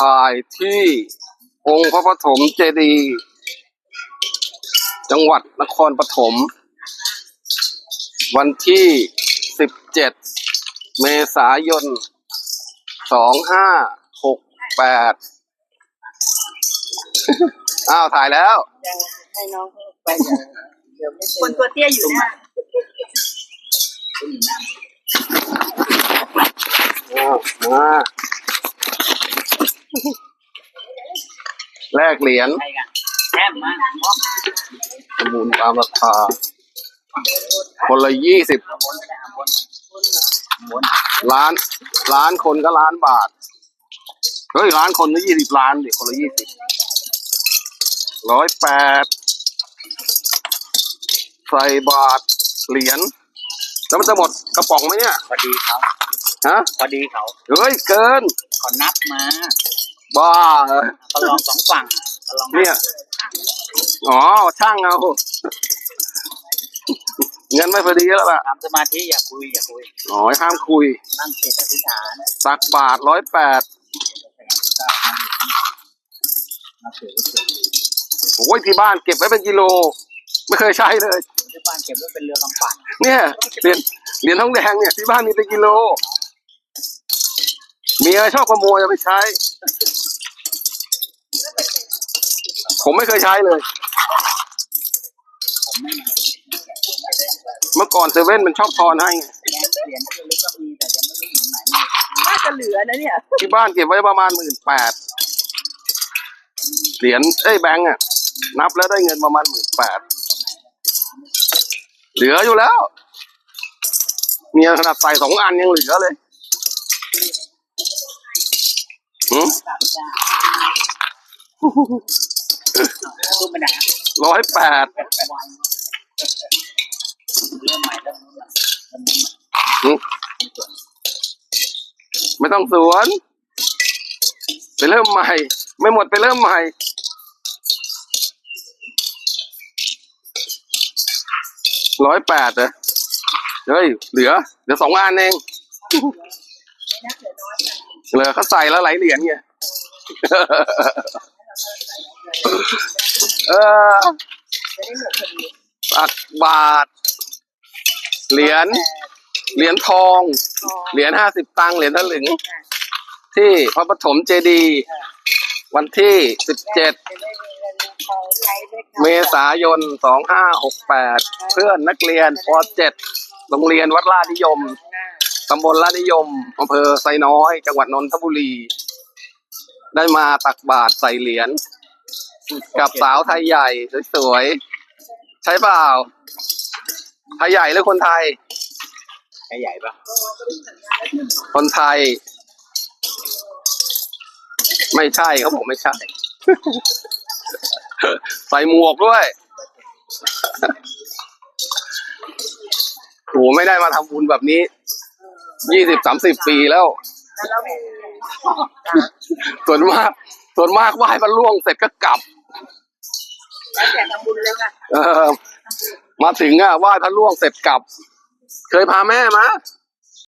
ถ่ายที่องค์พระปฐมเจดีย์จังหวัดนครปฐมวันที่ 17 เมษายน 2568 อ้าว ถ่ายแล้วยังให้น้องไปเดี๋ยวเดี๋ยวไม่เจคนอตัวเตี้ยอยู่หน้าอ้าวมา แลกเหรียญใครกันแต้มมาพร้อมประมูลตามราคา คนละยี่สิบเอาบนไปเอาบนบนล้านล้านคนก็ล้านบาท เฮ้ยล้านคนก็ยี่สิบล้านดิคนละยี่สิบร้อยแปดใส่บาทเหรียญแล้วมันจะหมดกระป๋องไหมเนี่ยพอดีเขาฮะพอดีเขาเฮ้ยเกินเขานับมา บ้าเหรอเขาลองสองฝั่งเขาลองเนี่ยอ๋อช่างเอาเงินไม่พอดีแล้วล่ะทำสมาธิอย่าคุยอย่าคุยอ๋อห้ามคุยนั่งจิตอธิษฐานตักบาทร้อยแปดมาเสือเสือโอ้ยที่บ้านเก็บไว้เป็นกิโล ไม่เคยใช้เลยที่บ้านเก็บไว้เป็นเรือกำปั่นเนี่ยเหรียญเหรียญทองแดงเนี่ยที่บ้านมีเป็นกิโลเมียชอบขโมยเอาไปใช้ ผมไม่เคยใช้เลยผมไม่มาเมื่อก่อนเซเว่นมันชอบทอนให้ไงเหรียญที่ระลึกก็มีแต่ยังไม่รู้อยู่ไหนน่าจะเหลือนะเนี่ย ที่บ้านเก็บไว้ประมาณหมื่นแปดเหรียญเอ้ยแบงก์อะนับแล้วได้เงินประมาณหมื่นแปดเหลืออยู่แล้วเมียขนาดใส่สองอันยังเหลือเลยหื ร้อยแปดเรื่องใหม่เรื่องนู้นน่ะหืมไม่ต้องสวน ไปเริ่มใหม่ ไม่หมดไปเริ่มใหม่ร้อยแปดเหรอเฮ้ย เหลือ เหลือสองอันเองเหลือเขาใส่แล้วไหลเหรียญไง เออตักบาท เหรียญ เหรียญทอง เหรียญห้าสิบตังค์ เหรียญถลึง ที่พระปฐมเจดีย์วันที่สิบเจ็ดจะได้มีเงินทองใช้ด้วยกันเมษายน2568เพื่อนนักเรียนป .7 โรงเรียนวัดลาดนิยมตำบลลาดนิยมอำเภอไซน้อย จังหวัดนนทบุรี ได้มาตักบาตรใส่เหรียญกับสาวไทยใหญ่สวยๆใช่เปล่าไทยใหญ่หรือคนไทยใครใหญ่ปะคนไทย ไม่ใช่เขาบอกไม่ใช่ ใส่หมวกด้วยโหไม่ได้มาทำบุญแบบนี้ยี่สิบสามสิบปีแล้วแล้วเรามี ส่วนมาก ส่วนมากไหว้พระล่วงเสร็จก็กลับแล้วแต่ทำบุญเลยค่ะเออมาถึงอะไหว้พระล่วงเสร็จกลับ เคยพาแม่มา